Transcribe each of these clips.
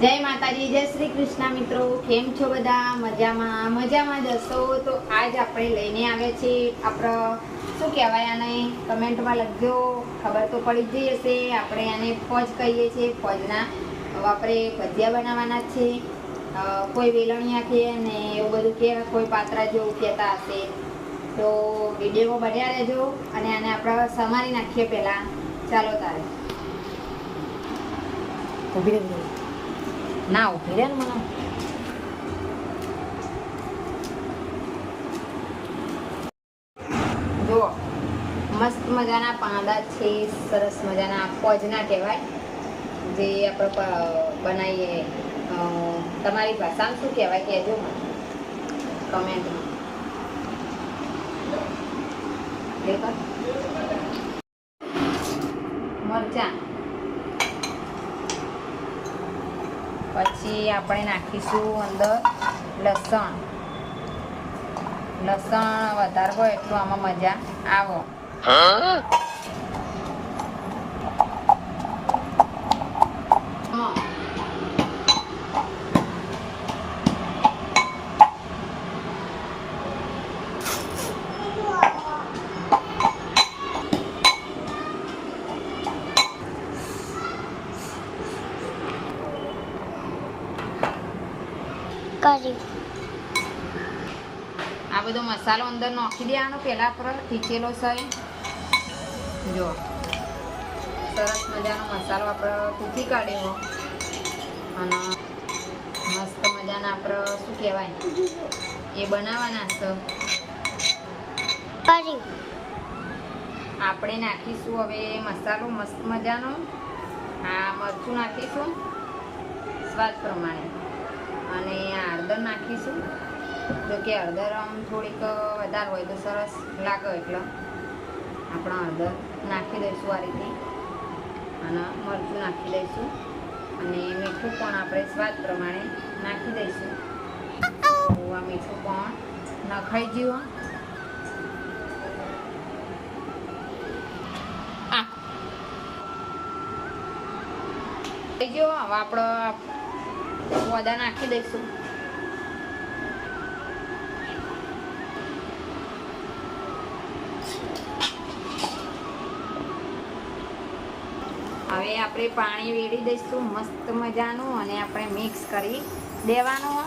જય માતાજી, જય શ્રી કૃષ્ણ મિત્રો. કેમ છો બધા? મજામાં? મજામાં જશો તો આજ આપણે લઈને આવ્યા છીએ આપણો, શું કહેવાય આને, કમેન્ટમાં લખજો. ખબર તો પડી જ જઈ હશે. આપણે આને ફોજ કહીએ છીએ. ફોજના આપણે ભજીયા બનાવવાના છે. કોઈ વેલણિયા કે ને એવું બધું કે, કોઈ પાત્રા જેવું કહેતા હશે. તો વિડીયોમાં બન્યા રહેજો અને આને આપણે સમારી નાખીએ પહેલાં. ચાલો તારે. ના, ઊભી રહે ને મને. જુઓ, મસ્ત મજાના પાંદા છે, સરસ મજાના ફોજના કહેવાય. જે આપણે બનાવીએ. તમારી ભાષામાં શું કહેવાય કહેજો મને. કમેન્ટમાં બિલકુલ મરચાં પછી આપણે નાખીશું અંદર લસણ. લસણ વધારે હોય એટલું આમાં મજા આવો. આ બધો મસાલો અંદર નાખી દેવાનો. પહેલાં પર ખીચેલો છે જો. સરસ મજાનો મસાલો આપણે કૂકી કાઢ્યો અને મસ્ત મજાના આપણે શું કહેવાય? એ બનાવવાના છે. આપણે નાખીશું હવે મસાલો મસ્ત મજાનો. આ મરચું નાખીશું. સ્વાદ પ્રમાણે. અને આ હળદર નાખીશું. જો કે હળદર આમ થોડીક વધારે હોય તો સરસ લાગે એટલે આપણે હળદર નાખી દઈશું આ રીતે અને મરચું નાખી દઈશું. અને મીઠું પણ આપણે સ્વાદ પ્રમાણે નાખી દઈશું. તો આ મીઠું પણ નખાઈ ગયું થઈ ગયો હવે આપણે પોદા નાખી દઈશું. હવે આપણે પાણી વેડી દઈશું મસ્ત મજાનું અને આપણે મિક્સ કરી દેવાનું.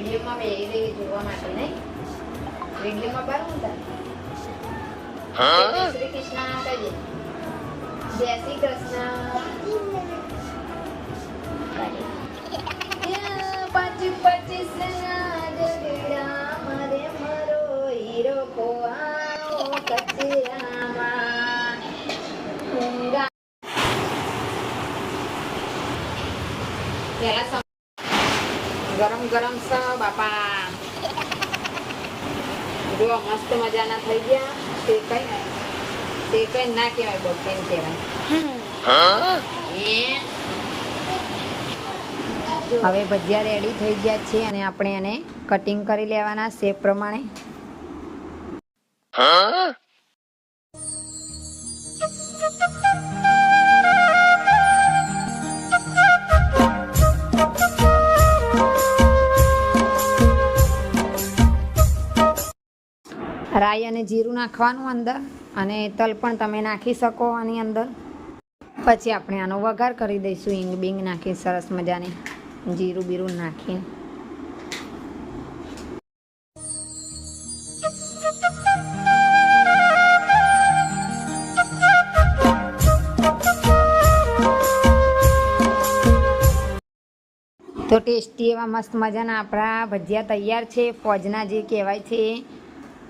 વિડીયોમાં બે રહી જોવા માટે નહીં. રેડિયમમાં બાર જય શ્રી કૃષ્ણ કહીએ જય શ્રી કૃષ્ણ. પચીસ ગરમ ગરમ સ બાપા. જો મસ્ત મજાના થઈ ગયા. તે કઈ તે કઈ ના કહેવાય બફેન કહેવાય. હવે ભજીયા રેડી થઈ ગયા છે અને આપણે એને કટિંગ કરી લેવાના શેપ પ્રમાણે. રાઈ અને જીરું નાખવાનું અંદર અને તલ પણ તમે નાખી શકો આની અંદર. પછી આપણે આનો વઘાર કરી દઈશું ઈંગ બીંગ નાખી, સરસ મજાની જીરું બીરું નાખીને. તો ટેસ્ટી એવા મસ્ત મજાના આપણા ભજીયા તૈયાર છે, ફોજના જે કહેવાય છે.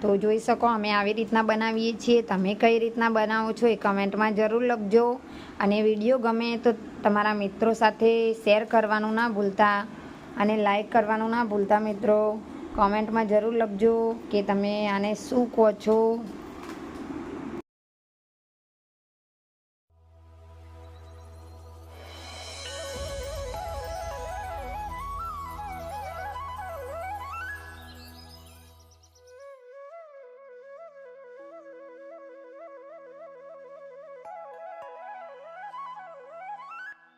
તો જોઈ શકો અમે આવી રીતના બનાવીએ છીએ. તમે કઈ રીતના બનાવો છો એ કમેન્ટમાં જરૂર લખજો. અને વીડિયો ગમે તો તમારા મિત્રો સાથે શેર કરવાનું ના ભૂલતા અને લાઈક કરવાનું ના ભૂલતા મિત્રો. કોમેન્ટમાં જરૂર લખજો કે તમે આને શું કહો છો?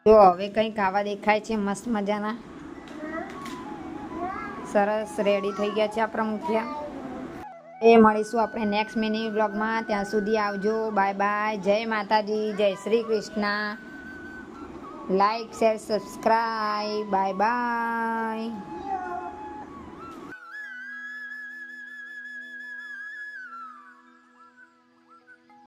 જો, હવે કંઈક આવા દેખાય છે, મસ્ત મજાના. સરસ રેડી થઈ ગયા છે આપણા મુઠિયા એ મળીશું આપણે નેક્સ્ટ મિની બ્લોગમાં ત્યાં સુધી આવજો. બાય બાય જય માતાજી. જય Shri Krishna. Like share subscribe bye bye